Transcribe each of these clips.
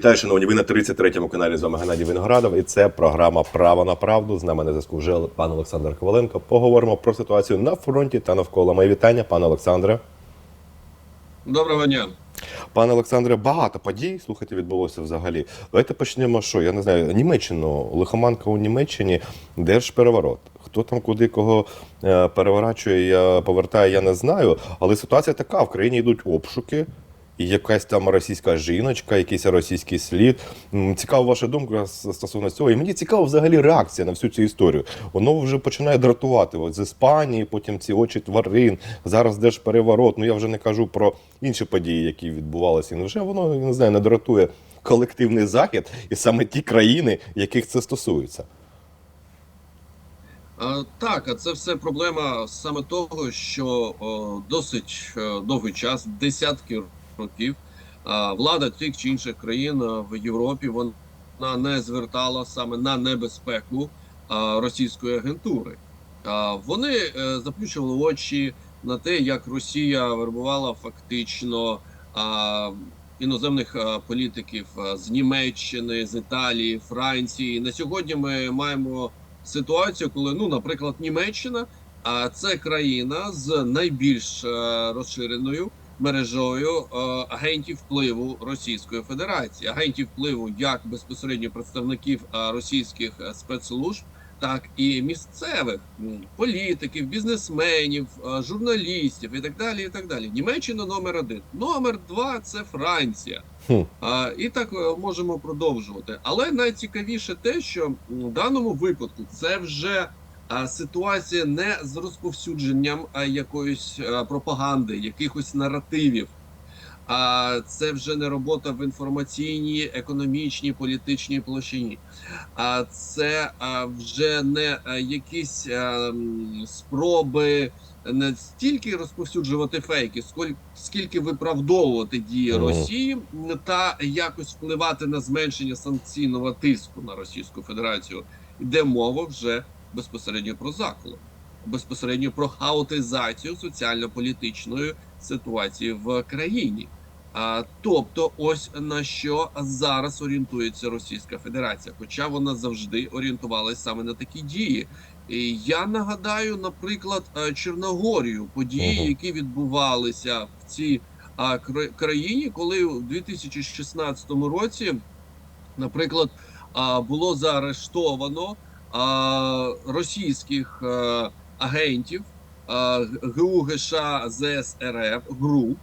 Вітаю, шановні. Ви на 33-му каналі з вами Геннадій Виноградов. І це програма Право на правду. З нами на зв'язку вже пан Олександр Коваленко. Поговоримо про ситуацію на фронті та навколо. Мої вітання, пане Олександре. Доброго дня. Пане Олександре, багато подій, слухайте, відбулося взагалі. Давайте почнемо, що я не знаю, Німеччину, лихоманка у Німеччині, держпереворот. Хто там куди кого е, переворачує, я повертаю, я не знаю. Але ситуація така: в країні йдуть обшуки. І якась там російська жіночка, якийсь російський слід. Цікава ваша думка стосовно цього. І мені цікава взагалі реакція на всю цю історію. Воно вже починає дратувати. От з Іспанії, потім ці очі тварин, зараз держпереворот. Ну я вже не кажу про інші події, які відбувалися. І вже воно не знаю, не дратує колективний захід і саме ті країни, яких це стосується. Так, а це все проблема саме того, що о, досить е, довгий час, десятки років, влада тих чи інших країн в Європі вона не звертала саме на небезпеку російської агентури. Вони е, заплющували очі на те, як Росія вербувала фактично іноземних політиків з Німеччини, з Італії, Франції. На сьогодні ми маємо ситуацію, коли, ну, наприклад, Німеччина, а це країна з найбільш е, розширеною мережою е, агентів впливу Російської Федерації, агентів впливу як безпосередньо представників е, російських е, спецслужб, так і місцевих політиків, бізнесменів, журналістів і так далі. І так далі. Німеччина номер один. Номер два це Франція. А, і так можемо продовжувати. Але найцікавіше те, що в даному випадку це вже ситуація не з розповсюдженням якоїсь пропаганди, якихось наративів. А це вже не робота в інформаційній, економічній, політичній площині. А це вже не якісь спроби не стільки розповсюджувати фейки, скільки виправдовувати дії Росії та якось впливати на зменшення санкційного тиску на Російську Федерацію. Йде мова вже безпосередньо про заколот, безпосередньо про хаотизацію соціально-політичної ситуації в країні. А, тобто, ось на що зараз орієнтується Російська Федерація, хоча вона завжди орієнтувалася саме на такі дії. І я нагадаю, наприклад, е, Чорногорію, події, які відбувалися в цій а, країні, коли у 2016 році, наприклад, а, було заарештовано російських е, агентів ГУ ГШ ЗСРФ ГРУ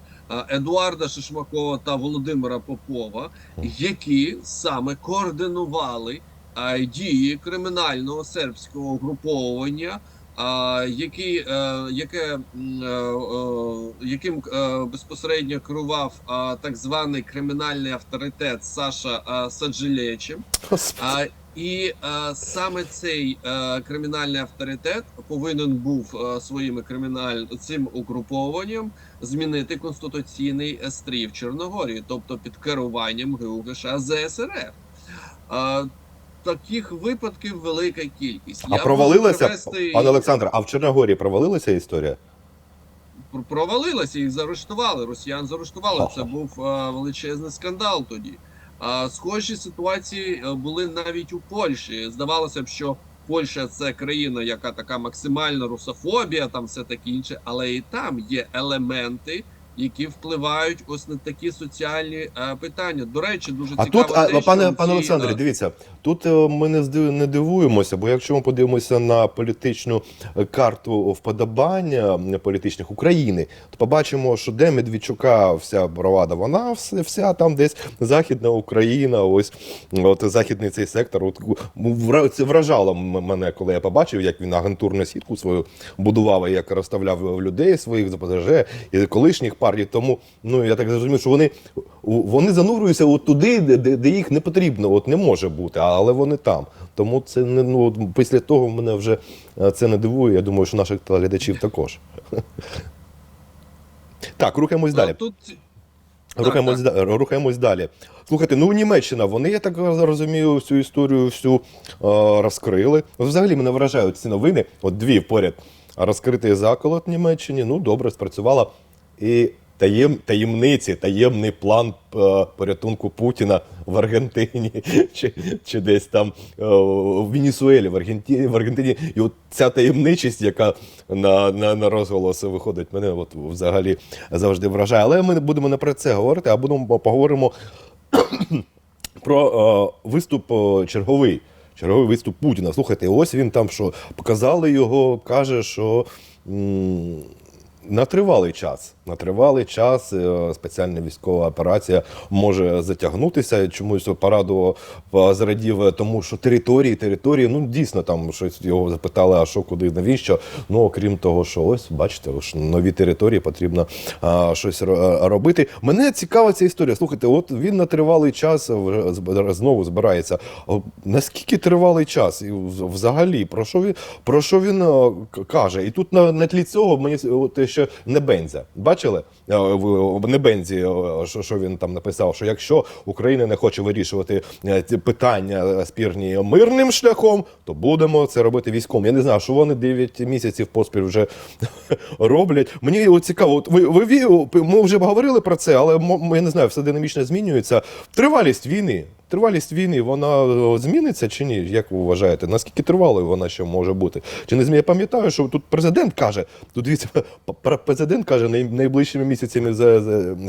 Едуарда Шишмакова та Володимира Попова, які саме координували дії кримінального сербського угруповування, які, е, яке, е, яким безпосередньо керував так званий кримінальний авторитет Саша Саджилечем. І е, саме цей е, кримінальний авторитет повинен був е, своїми криміналь цим угрупованням змінити конституційний стрій в Чорногорії, тобто під керуванням ГУГШ ЗСРФ. Е, таких випадків велика кількість. А можу провалилася, привести- пане Олександре, а в Чорногорії провалилася історія? провалилася, їх заарештували. Росіян заарештували. Це був е, величезний скандал тоді. Схожі ситуації е, були навіть у Польщі. Здавалося б, що Польща це країна, яка така максимальна русофобія, там все таке інше, але і там є елементи. Які впливають ось на такі соціальні е, питання. До речі, дуже А цікаво. тут, а, те, що пане, пане Олександре, е, дивіться, тут е, ми не не дивуємося, бо якщо ми подивимося на політичну е, карту вподобання політичних України, то побачимо, що де Медведчука вся бравада, вона вся, вся там десь Західна Україна, ось от західний цей сектор. От це вражало мене, коли я побачив, як він агентурну сітку свою будував, і як розставляв людей своїх за ПЗЖ і колишніх партій. Тому ну я так зрозумів, що вони вони занурюються от туди, де, де, де їх не потрібно, от не може бути, але вони там. Тому це не ну от після того мене вже е, це не дивує. Я думаю, що наших телеглядачів також. Так, рухаємось далі. Тут Рухаємось, да- рухаємось далі. Слухайте, ну Німеччина, вони, я так розумію, всю історію всю е, розкрили. Взагалі мене вражають ці новини. От дві поряд. Розкритий заколот в Німеччині, ну добре, спрацювала. І таєм, таємниці, таємний план е, порятунку Путіна в Аргентині чи, чи десь там е, в Венесуелі, в Аргентині, в Аргентині. І от ця таємничість, яка на, на, на розголос виходить, мене от взагалі завжди вражає. Але ми не будемо не про це говорити, а будемо поговоримо про е, виступ е, черговий. Черговий виступ Путіна. Слухайте, ось він там що показали його, каже, що м, на тривалий час. На тривалий час е, спеціальна військова операція може затягнутися. Чомусь порадував, е, зрадів, тому що території, території, ну дійсно там щось його запитали, а що, куди, навіщо. Ну, окрім того, що ось бачите, ось нові території потрібно а, щось робити. Мене цікава ця історія. Слухайте, от він на тривалий час знову збирається. Наскільки тривалий час? І взагалі, про що він про що він е, каже? І тут на, на тлі цього мені с- от ще Небензя. Бачили? Е, в- Небензі, е, що, він там написав, що якщо Україна не хоче вирішувати е, питання спірні мирним шляхом, то будемо це робити військом. Я не знаю, що вони 9 місяців поспіль вже роблять. Мені цікаво, ви, ви ми вже говорили про це, але я не знаю, все динамічно змінюється. Тривалість війни. Тривалість війни вона зміниться чи ні? Як ви вважаєте? Наскільки тривалою вона ще може бути? Чи не змі- Я пам'ятаю, що тут президент каже, тут дивіться, президент каже, найближчими місяцями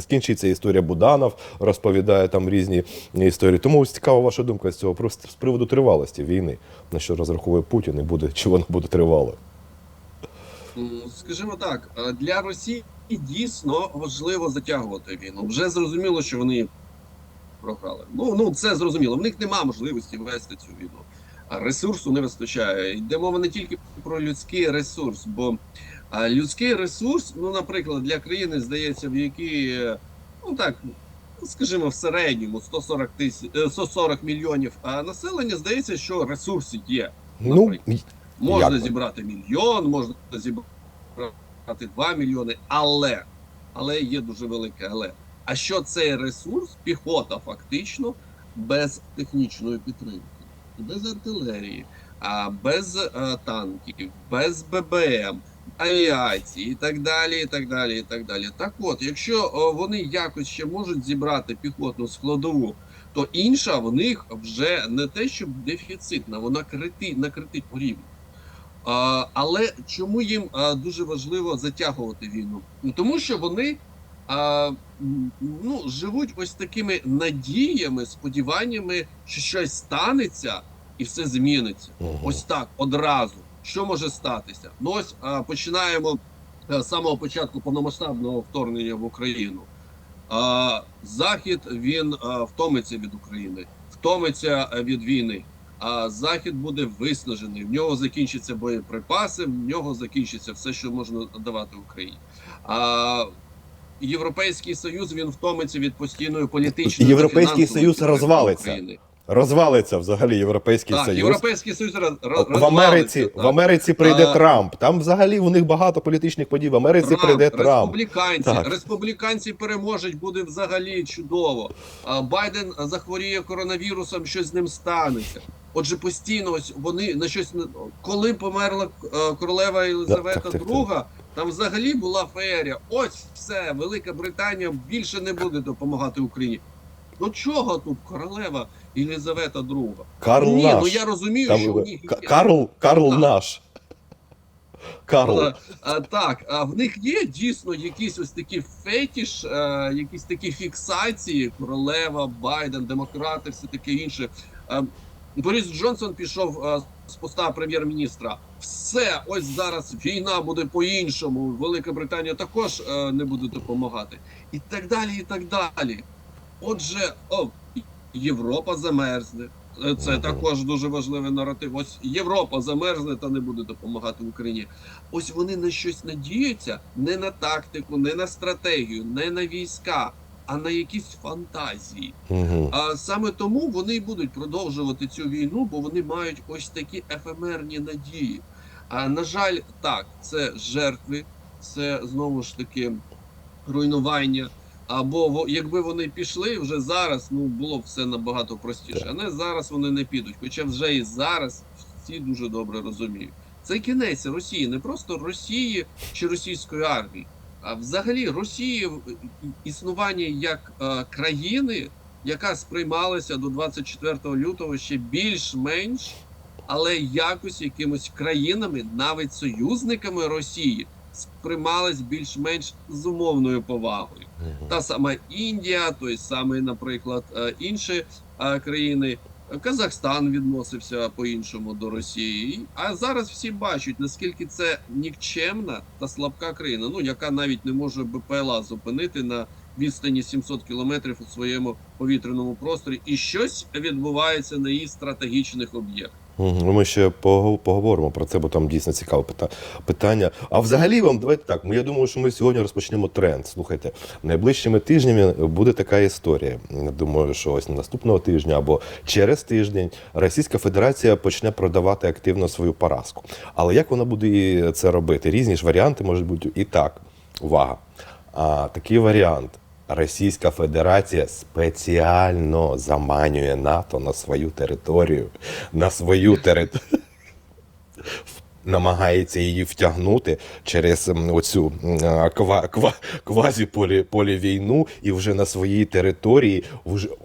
скінчиться історія Буданов, розповідає там різні історії. Тому ось цікава ваша думка з цього просто з приводу тривалості війни, на що розраховує Путін і буде, чи вона буде тривалою. Скажімо так, для Росії дійсно важливо затягувати війну. Вже зрозуміло, що вони програли. Ну ну це зрозуміло. В них нема можливості вести цю війну. А ресурсу не вистачає. Йде мова не тільки про людський ресурс, бо а, людський ресурс, ну, наприклад, для країни здається, в якій, е, ну так, скажімо, в середньому 140 тисяч 140 мільйонів а населення, здається, що ресурси є. Ну, Можна Як? зібрати мільйон, можна зібрати 2 мільйони, але, але є дуже велике але. А що цей ресурс, піхота фактично, без технічної підтримки, без артилерії, без е, танків, без ББМ, авіації і так далі. і так далі, і так далі. Так от, якщо е, вони якось ще можуть зібрати піхотну складову, то інша в них вже не те, щоб дефіцитна, вона крити, на критичному рівні. Але чому їм дуже важливо затягувати війну? Ну, Тому що вони а, ну, живуть ось такими надіями, сподіваннями, що щось станеться і все зміниться. Мгм. Ось так одразу. Що може статися? Ну ось а, починаємо е, з самого початку повномасштабного вторгнення в Україну. А, Захід він а, втомиться від України, втомиться е, від війни. А Захід буде виснажений. В нього закінчаться боєприпаси, в нього закінчиться все, що можна давати Україні. А Європейський Союз він втомиться від постійної політичної Європейський Союз розвалиться. України. Розвалиться взагалі Європейський Так, Союз. Європейський Союз роз- В Америці, розвалиться, в Америці прийде А, Трамп. Там взагалі у них багато політичних подій. В Америці Трамп, прийде Трамп. республіканці, Так. республіканці переможуть, буде взагалі чудово. А Байден захворіє коронавірусом, щось з ним станеться. Отже, постійно ось вони на щось коли померла е, королева Єлизавета так, так, II, там взагалі була феєрія. Ось все, Велика Британія більше не буде допомагати Україні. Ну чого тут королева Єлизавета II? Карл Ні, наш. ну я розумію, Там, що в них є- Карл, Карл Так. наш. Карл. А, а, так, а в них є дійсно якісь ось такі фетіш, е, якісь такі фіксації, королева, Байден, демократи, все таке інше. Е, Борис Джонсон пішов е, з поста прем'єр-міністра. Все, ось зараз війна буде по-іншому. Велика Британія також е, не буде допомагати. І так далі, і так далі. Отже, о, Європа замерзне. Е, Це також дуже важливий наратив. Ось Європа замерзне та не буде допомагати Україні. Ось вони на щось надіються не на тактику, не на стратегію, не на війська, а на якісь фантазії. Угу. А саме тому вони й будуть продовжувати цю війну, бо вони мають ось такі ефемерні надії. А на жаль, так, це жертви, це знову ж таки руйнування. Або якби вони пішли вже зараз, ну було б все набагато простіше. А не зараз вони не підуть. Хоча вже і зараз всі дуже добре розуміють. Це кінець Росії, не просто Росії чи російської армії. А взагалі Росії існування як е, країни, яка сприймалася до 24 лютого ще більш-менш, але якось якимось країнами, навіть союзниками Росії, сприймалась більш-менш з умовною повагою. Та сама Індія, той самий, наприклад, е, інші е, країни. Казахстан відносився по-іншому до Росії. А зараз всі бачать, наскільки це нікчемна та слабка країна, ну яка навіть не може БПЛА зупинити на відстані 700 кілометрів у своєму повітряному просторі, і щось відбувається на її стратегічних об'єктах. Ну, Ми ще пого- поговоримо про це, бо там дійсно цікаве пита- питання. А взагалі вам давайте так. Я думаю, що ми сьогодні розпочнемо тренд. Слухайте, найближчими тижнями буде така історія. Думаю, що ось наступного тижня або через тиждень Російська Федерація почне продавати активно свою поразку. Але як вона буде це робити? Різні ж варіанти можуть бути і так. Увага! А такий варіант. Російська Федерація спеціально заманює НАТО на свою територію, на свою територію. Намагається її втягнути через оцю ква, ква, квазіполі полівійну і вже на своїй території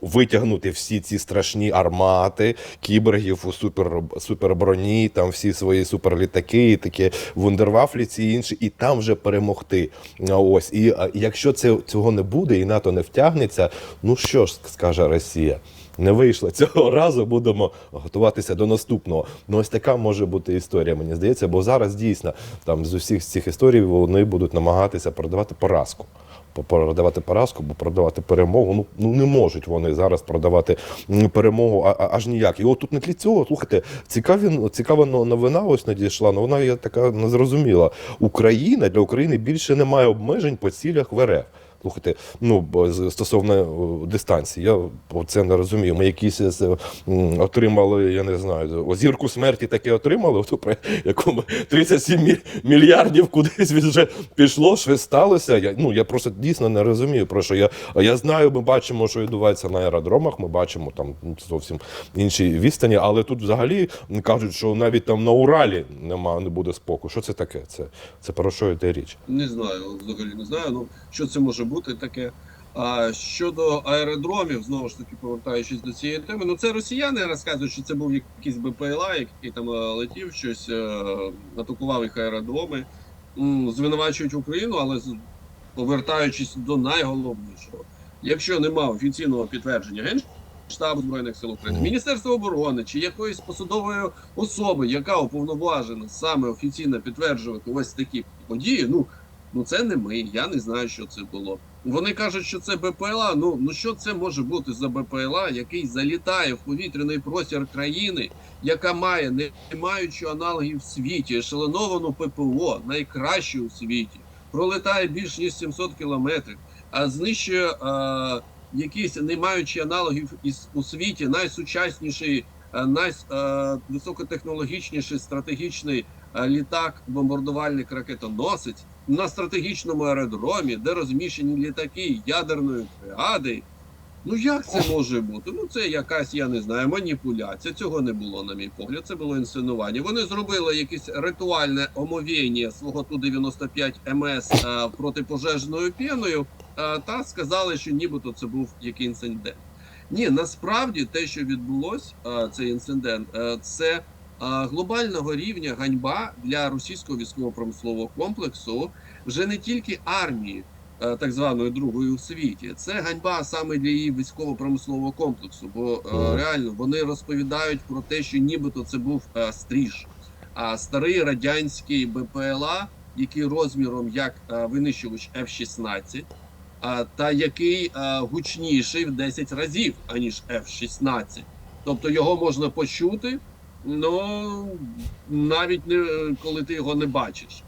витягнути всі ці страшні армати, кібергів у супер, суперброні, там всі свої суперлітаки, і такі вундервафлі, ці інші, і там вже перемогти. Ось і якщо це цього не буде, і НАТО не втягнеться, ну що ж скаже Росія? Не вийшло цього разу, будемо готуватися до наступного. Ну ось така може бути історія, мені здається, бо зараз дійсно там з усіх цих історій вони будуть намагатися продавати поразку. По- Продавати поразку, бо продавати перемогу. Ну ну не можуть вони зараз продавати перемогу а, а- аж ніяк. І от тут на тлі цього, слухайте, цікаві, цікава но- новина ось надійшла. Ну вона є така незрозуміла. Україна для України більше немає обмежень по цілях в РФ. Слухайте, ну стосовно дистанції, я це не розумію. Ми якісь е, отримали, я не знаю, озірку смерті таке отримали, ото про якому 37 мільярдів кудись вже пішло, що сталося. Я ну я просто дійсно не розумію. Про що я я знаю, ми бачимо, що відбувається на аеродромах. Ми бачимо там зовсім інші відстані, але тут взагалі кажуть, що навіть там на Уралі нема, не буде споку. Що це таке? Це, це про що йде річ? Не знаю, взагалі не знаю. Ну що це може бути таке. А щодо аеродромів, знову ж таки повертаючись до цієї теми, ну це росіяни розказують, що це був якийсь БПЛА, який там е, летів, щось е, атакував їх аеродроми, звинувачують Україну, але повертаючись до найголовнішого, якщо нема офіційного підтвердження Генштабу збройних сил України, Мгм. Міністерства оборони чи якоїсь посадової особи, яка уповноважена саме офіційно підтверджувати ось такі події, ну ну це не ми. Я не знаю, що це було. Вони кажуть, що це БПЛА. Ну ну що це може бути за БПЛА, який залітає в повітряний простір країни, яка має не маючи аналогів в світі, ешелоновану ППО, найкращу у світі, пролетає більш ніж 700 кілометрів, а знищує е, якісь не маючи аналогів із у світі, найсучасніший, найвисокотехнологічніший стратегічний літак, бомбардувальник ракетоносець на стратегічному аеродромі, де розміщені літаки ядерної триади. Ну як це може бути? Ну це якась, я не знаю, маніпуляція. Цього не було, на мій погляд. Це було інсценування. Вони зробили якесь ритуальне омовіння свого Ту-95 МС е, протипожежною піною е, та сказали, що нібито це був який інцидент. Ні, насправді те, що відбулось, е, цей інцидент, е, це глобального рівня ганьба для російського військово-промислового комплексу вже не тільки армії, е, так званої другої у світі, це ганьба саме для її військово-промислового комплексу. Бо е, реально вони розповідають про те, що нібито це був е, стріж, а старий радянський БПЛА, який розміром як винищувач F-16, а, та який гучніший в 10 разів, аніж F-16. Тобто його можна почути, ну навіть не коли ти його не бачиш.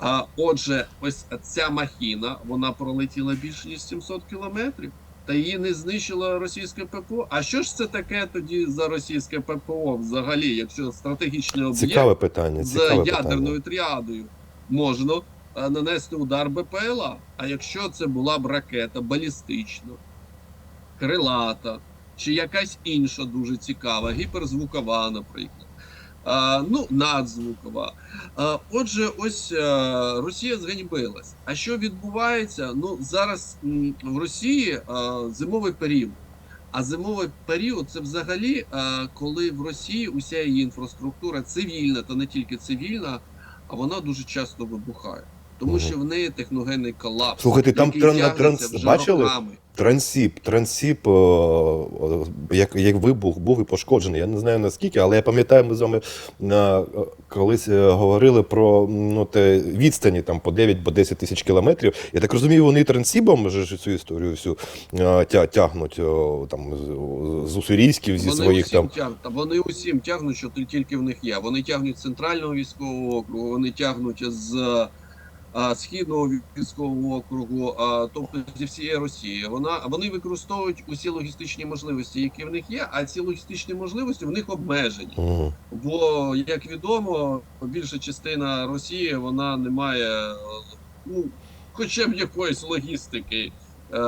А, отже, ось ця махіна вона пролетіла більше ніж 700 кілометрів, та її не знищило російське ППО. А що ж це таке тоді за російське ППО взагалі, якщо стратегічний об'єкт Цікаве питання. з ядерною питання. тріадою можна е, нанести удар БПЛА. А якщо це була б ракета балістична, крилата, чи якась інша дуже цікава, гіперзвукова, наприклад. ну, надзвукова. Отже, ось а, Росія зганьбилась. А що відбувається? Ну зараз в Росії а, зимовий період. А зимовий період це взагалі, а, коли в Росії уся її інфраструктура цивільна, та не тільки цивільна, а вона дуже часто вибухає. Тому що в неї техногенний колапс. Слухайте, там який тран- тягнеться транс- вже бачили? роками. Трансіп, трансіп, е, е, як, як вибух був і пошкоджений. Я не знаю наскільки, але я пам'ятаю, ми з вами е, колись е, говорили про ну, те, відстані там, по 9 по 10 тисяч кілометрів. Я так розумію, вони трансібом же ж цю історію всю е, тя, тягнуть о, там, з, з уссурійськів, зі Вони своїх усім там. тягнуть, та вони усім тягнуть, що тільки в них є. Вони тягнуть з центрального військового округу, вони тягнуть з східного військового округу, а, тобто зі всієї Росії. Вона вони використовують усі логістичні можливості, які в них є, а ці логістичні можливості в них обмежені. Мгм. Бо, як відомо, більша частина Росії вона не має ну, хоча б якоїсь логістики. Е,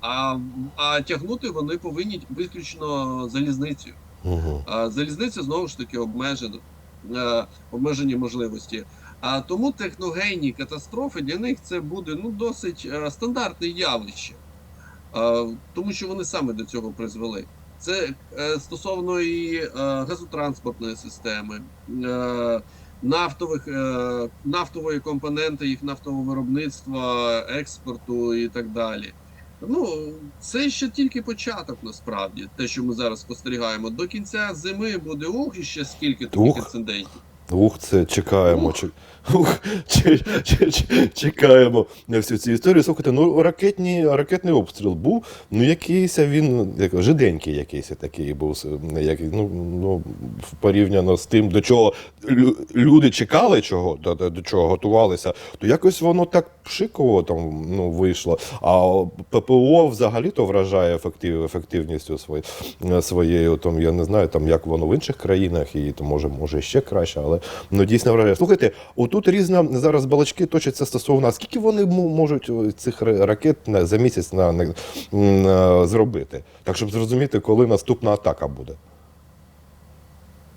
а, а тягнути вони повинні виключно залізницею. Мгм. А залізниця знову ж таки обмежена, е, обмежені можливості. А тому техногенні катастрофи для них це буде ну досить е, стандартне явище, Е, тому що вони саме до цього призвели. Це е, стосовно і е, газотранспортної системи, е, нафтових, е, нафтової компоненти, їх нафтового виробництва, експорту і так далі. Ну, це ще тільки початок, насправді, те, що ми зараз спостерігаємо. До кінця зими буде ух, і ще скільки таких інцидентів. Ух, це чекаємо. Ух. Ух, че- че- че- чекаємо на всю цю історію. Слухайте, ну ракетні, ракетний обстріл був. Ну якийсь він як, жиденький якийсь такий був. Як, ну, ну, порівняно з тим, до чого люди чекали, чого, до, до, до чого готувалися, то якось воно так пшиково там ну, вийшло. А ППО взагалі-то вражає ефектив, ефективністю своє, своєю. Там, я не знаю, там, як воно в інших країнах, і то може, може ще краще, але ну, дійсно вражає. Слухайте, отут різно зараз балачки точаться стосовно, скільки вони можуть цих ракет на, за місяць на, на, на, зробити? Так, щоб зрозуміти, коли наступна атака буде.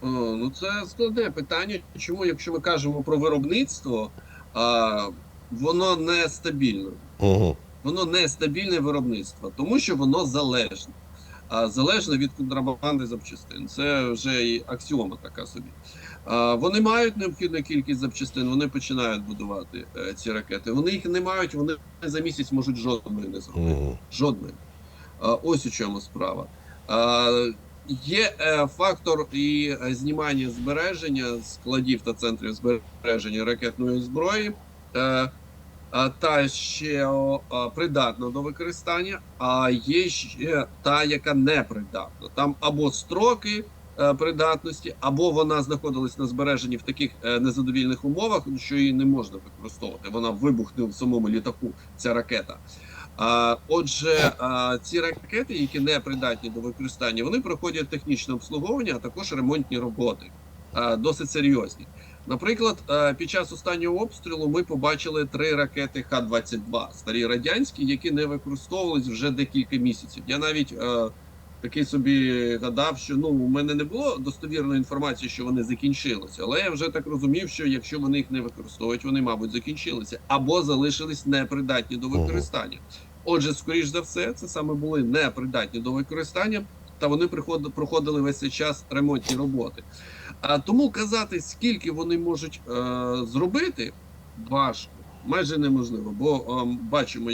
Ну це складне питання. Чому, якщо ми кажемо про виробництво, а, воно не стабільне. Угу. Воно не стабільне виробництво, тому що воно залежне. А залежне від контрабанди запчастин. Це вже і аксіома така собі. Вони мають необхідну кількість запчастин, вони починають будувати е, ці ракети. Вони їх не мають, вони за місяць можуть жодної не зробити. Жодної. Ось у чому справа. Є е, фактор і е, знімання збереження складів та центрів збереження ракетної зброї. Та ще придатна до використання, а є ще та, яка не придатна. Там або строки придатності, або вона знаходилась на збереженні в таких е, незадовільних умовах, що її не можна використовувати. Вона вибухне в самому літаку, ця ракета. Отже, ці ракети, які не придатні до використання, вони проходять технічне обслуговування, а також ремонтні роботи, досить серйозні. Наприклад, під час останнього обстрілу ми побачили три ракети Х-22, старі радянські, які не використовувались вже декілька місяців. Я навіть е, такий собі гадав, що ну у мене не було достовірної інформації, що вони закінчилися, але я вже так розумів, що якщо вони їх не використовують, вони, мабуть, закінчилися або залишились непридатні до використання. Отже, скоріш за все, це саме були непридатні до використання, та вони приходили, проходили весь цей час ремонтні роботи. А тому казати, скільки вони можуть е, зробити, важко, майже неможливо, бо е, бачимо,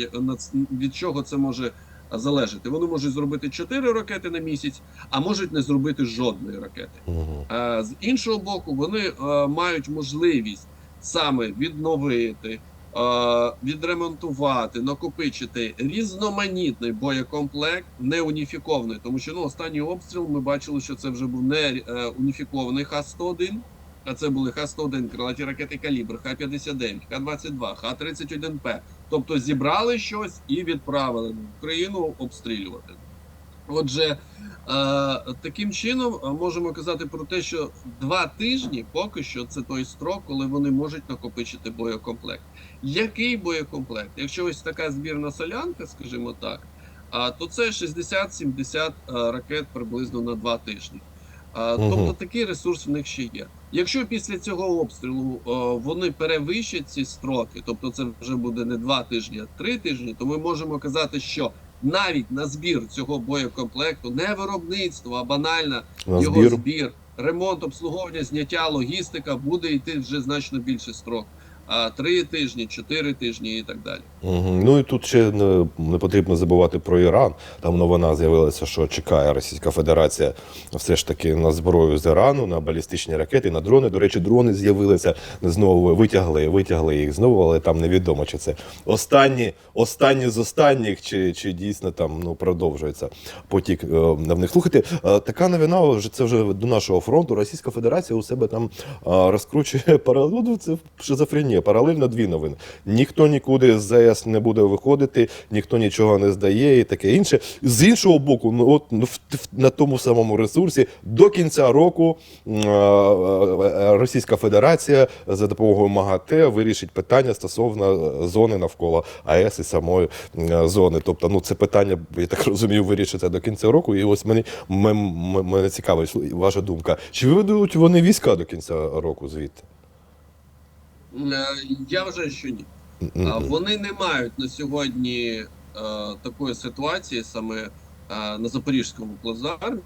від чого це може залежати. Вони можуть зробити 4 ракети на місяць, а можуть не зробити жодної ракети. Угу. Е, З іншого боку, вони е, мають можливість саме відновити, е, відремонтувати, накопичити різноманітний боєкомплект, не уніфікований. Тому що ну, останній обстріл ми бачили, що це вже був не е, уніфікований Х-101, а це були Х-101, крилаті ракети Калібр, Х-59, Х-22, Х-31П. Тобто зібрали щось і відправили Україну обстрілювати. Отже, е, таким чином е, можемо казати про те, що два тижні поки що це той строк, коли вони можуть накопичити боєкомплект. Який боєкомплект? Якщо ось така збірна солянка, скажімо так, а, то це 60-70 е, ракет приблизно на два тижні. Тобто такий ресурс в них ще є. Якщо після цього обстрілу е, вони перевищать ці строки, тобто це вже буде не два тижні, а три тижні, то ми можемо казати, що навіть на збір цього боєкомплекту не виробництво, а банально На його збір. збір, ремонт, обслуговування, зняття, логістика буде йти вже значно більше строк. А три тижні, чотири тижні і так далі. Угу. Ну і тут ще не, не потрібно забувати про Іран. Там новина з'явилася, що чекає Російська Федерація все ж таки на зброю з Ірану, на балістичні ракети, на дрони. До речі, дрони з'явилися знову витягли, витягли їх знову, але там невідомо, чи це останні, останні з останніх, чи, чи дійсно там ну продовжується потік е, в них. Слухайте, е, така новина вже це вже до нашого фронту. Російська Федерація у себе там е, розкручує паралельно. Це шизофренія. Паралельно дві новини. Ніхто нікуди з ЗС не буде виходити, ніхто нічого не здає і таке інше. З іншого боку, ну от ну, в- на тому самому ресурсі до кінця року е, е, Російська Федерація за допомогою МАГАТЕ вирішить питання стосовно е, зони навколо АЕС і самої м, зони. Тобто, ну це питання, я так розумію, вирішиться до кінця року. І ось мені мене цікавить ваша думка. Чи виведуть вони війська до кінця року звідти? Е, Я вважаю, що ні. Вони не мають на сьогодні е, такої ситуації саме е, на Запорізькому плацдармі,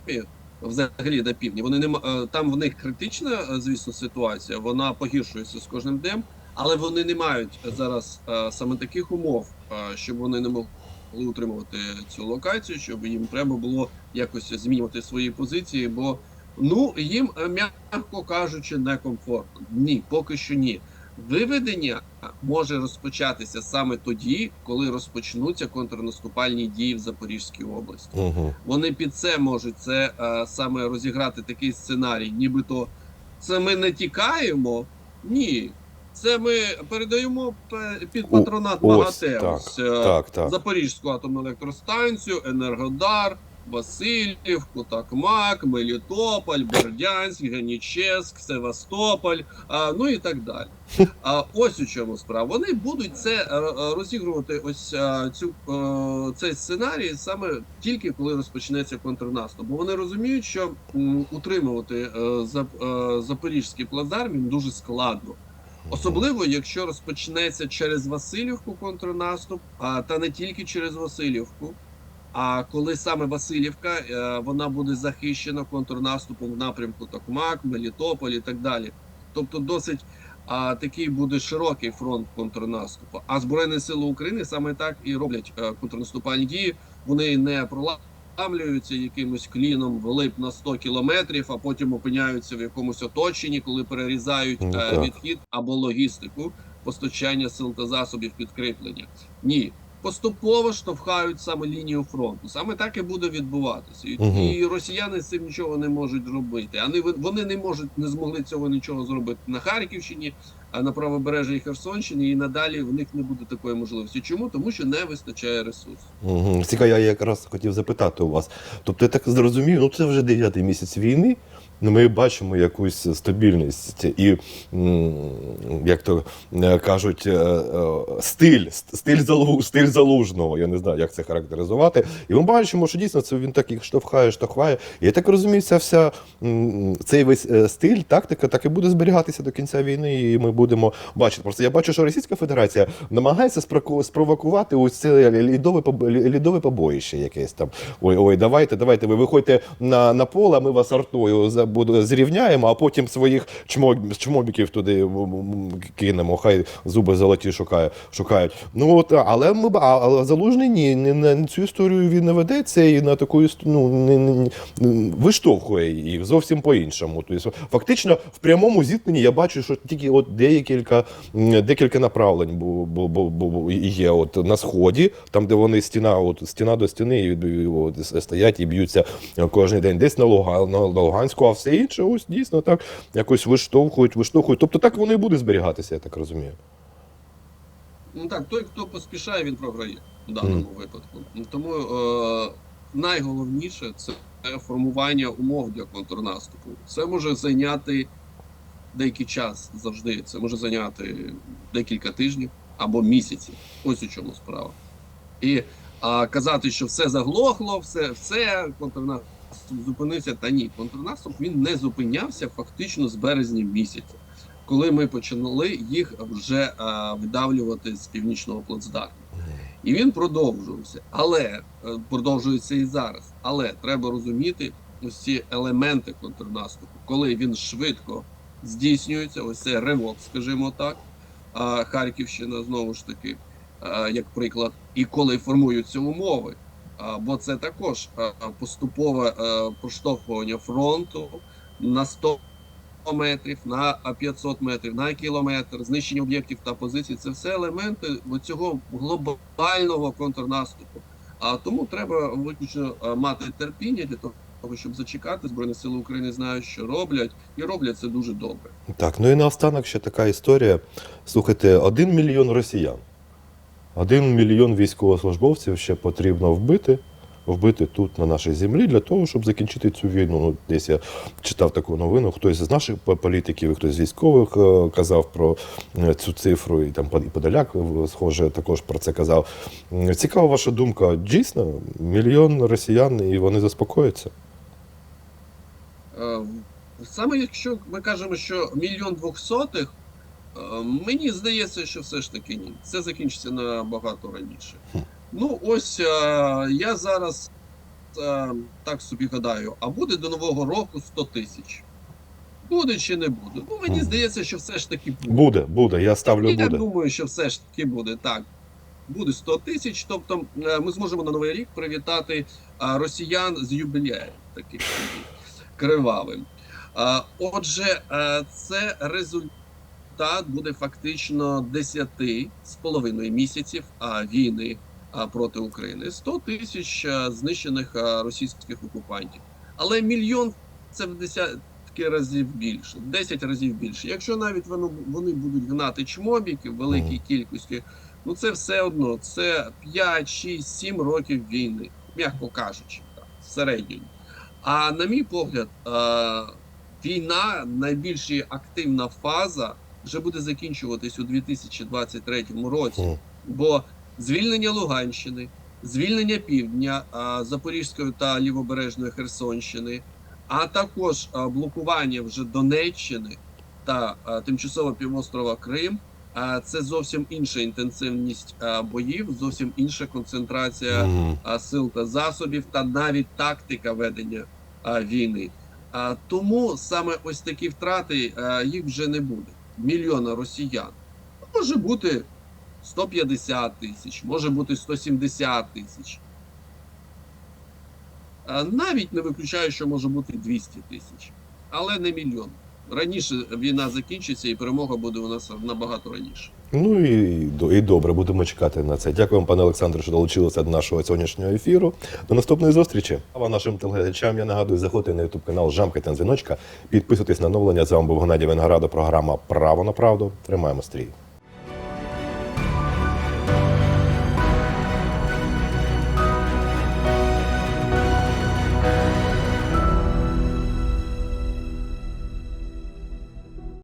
взагалі на півдні. Вони не там в них критична, звісно, ситуація. Вона погіршується з кожним днем, але вони не мають зараз саме таких умов, щоб вони не могли утримувати цю локацію, щоб їм треба було якось змінювати свої позиції, бо ну їм, м'яко кажучи, некомфортно. Ні, поки що ні. Виведення може розпочатися саме тоді, коли розпочнуться контрнаступальні дії в Запорізькій області. Угу. Вони під це можуть це е, саме розіграти такий сценарій, нібито це ми не тікаємо. Ні, це ми передаємо пе- під О, патронат ось, МАГАТЕ. так, Ось, е, Так, так. Запорізьку атомну електростанцію, Енергодар, Васильівку, Такмак, Мелітополь, Бердянськ, Генічеськ, Севастополь, а, ну і так далі. А ось у чому справа. Вони будуть це е, е, розігрувати ось е, цю цей сценарій саме тільки коли розпочнеться контрнаступ. Бо вони розуміють, що утримувати Зап- запорізький плацдарм дуже складно. Особливо, якщо розпочнеться через Васильівку контрнаступ, а та не тільки через Васильівку. А коли саме Васильівка е, вона буде захищена контрнаступом в напрямку Токмак, Мелітополь і так далі. Тобто, досить а, такий буде широкий фронт контрнаступу. А Збройні Сили України саме так і роблять е, контрнаступальні дії. Вони не проламлюються якимось кліном влип на 100 кілометрів, а потім опиняються в якомусь оточенні, коли перерізають Ну, е, відхід або логістику постачання сил та засобів підкріплення. Ні. Поступово штовхають саме лінію фронту. Саме так і буде відбуватися. І, Мгм. і росіяни з цим нічого не можуть зробити. Вони, вони не можуть не змогли цього нічого зробити на Харківщині, а на правобережжі Херсонщині, і надалі в них не буде такої можливості. Чому? Тому що не вистачає ресурсів. Угу. Цікаво, я якраз хотів запитати у вас. Тобто, я так зрозумів, ну це вже дев'ятий місяць війни. Ну, ми бачимо якусь стабільність і, як то е, кажуть, е, е, стиль, стиль, залу, стиль залужного. Я не знаю, як це характеризувати. І ми бачимо, що дійсно це він так їх штовхає, штовхає. І я так розумію, ця вся цей весь стиль, тактика так і буде зберігатися до кінця війни, і ми будемо бачити. Просто я бачу, що Російська Федерація намагається спровокувати ось це лідове лідове побоїще якесь там. Ой, ой, давайте, давайте, ви виходьте на, на поле, ми вас артою буду- зрівняємо, а потім своїх чмоб, чмобіків туди кинемо, хай зуби золоті шукає, шукають. Ну от, але ми але залужний ні, на цю історію він не ведеться і на таку ну, не, не, не- виштовхує їх зовсім по-іншому. Тобто, фактично, в прямому зіткненні я бачу, що тільки от декілька, декілька направлень бу, є от на сході, там, де вони стіна, от стіна до стіни і, от, стоять і б'ються кожен день. Десь на, Луга, на Луганську, все інше, ось дійсно так якось виштовхують, виштовхують. Тобто так воно і буде зберігатися, я так розумію. Ну так, той, хто поспішає, він програє в даному випадку. Ну, Тому е, найголовніше це формування умов для контрнаступу. Це може зайняти деякий час завжди. Це може зайняти декілька тижнів або місяців. Ось у чому справа. І а, казати, що все заглохло, все, все, контрнаступ зупинився. Та ні, контрнаступ він не зупинявся фактично з березня місяця, коли ми почали їх вже е, видавлювати з північного плацдарму. І він продовжувався, але е, продовжується і зараз. Але треба розуміти ось ці елементи контрнаступу, коли він швидко здійснюється, ось це ривок, скажімо так. А Харківщина знову ж таки, е, як приклад, і коли формуються умови. Бо це також е, поступове е, проштовхування фронту на 100 метрів, на 500 метрів, на кілометр, знищення об'єктів та позицій. Це все елементи цього глобального контрнаступу. А тому треба виключно е, мати терпіння для того, щоб зачекати. Збройні сили України знають, що роблять, і роблять це дуже добре. Так, ну і наостанок ще така історія. Слухайте, один мільйон росіян, один мільйон військовослужбовців ще потрібно вбити. Вбити тут на нашій землі для того, щоб закінчити цю війну. Ну, десь я читав таку новину. Хтось з наших по- політиків, хтось з військових е, казав про е, цю цифру, і там і Подоляк, е, схоже, також про це казав. Цікава ваша думка. Дійсно, мільйон росіян, і вони заспокояться. Е, Саме якщо ми кажемо, що мільйон двохсотих, мені здається, що все ж таки ні. Це закінчиться набагато раніше. Ну, ось е, я зараз е, так собі гадаю, а буде до Нового року 100 тисяч. Буде чи не буде? Ну, мені здається, що все ж таки буде. Буде, буде. Я ставлю Я буде. думаю, що все ж таки буде так. Буде 100 тисяч. Тобто е, ми зможемо на новий рік привітати росіян з юбілеєм таким кривавим. Отже, е, це результат буде фактично 10 з половиною місяців війни проти України. 100 тисяч знищених російських окупантів. Але мільйон це в десятки разів більше, в 10 разів більше. Якщо навіть вони, вони будуть гнати чмобіки в великій кількості, ну це все одно. Це 5, 6, 7 років війни, м'яко кажучи, в середньому. А на мій погляд, війна, найбільш активна фаза, вже буде закінчуватись у 2023 році. Бо звільнення Луганщини, звільнення півдня Запорізької та лівобережної Херсонщини, а також блокування вже Донеччини та тимчасово півострова Крим. А це зовсім інша інтенсивність боїв, зовсім інша концентрація а, сил та засобів, та навіть тактика ведення війни. А, тому саме ось такі втрати їх вже не буде. Мільйона росіян. Може бути 150 тисяч, може бути 170 тисяч. Навіть не виключаю, що може бути 200 тисяч, але не мільйон. Раніше війна закінчиться і перемога буде у нас набагато раніше. Ну і, і добре, будемо чекати на це. Дякую пане Олександре, що долучилися до нашого сьогоднішнього ефіру. До наступної зустрічі. А нашим телеглядачам я нагадую, заходьте на ютуб канал Жамкайте дзвіночка, підписуйтесь на оновлення. З вами був Геннадій Венгорадо, програма Право на правду. Тримаємо стрій.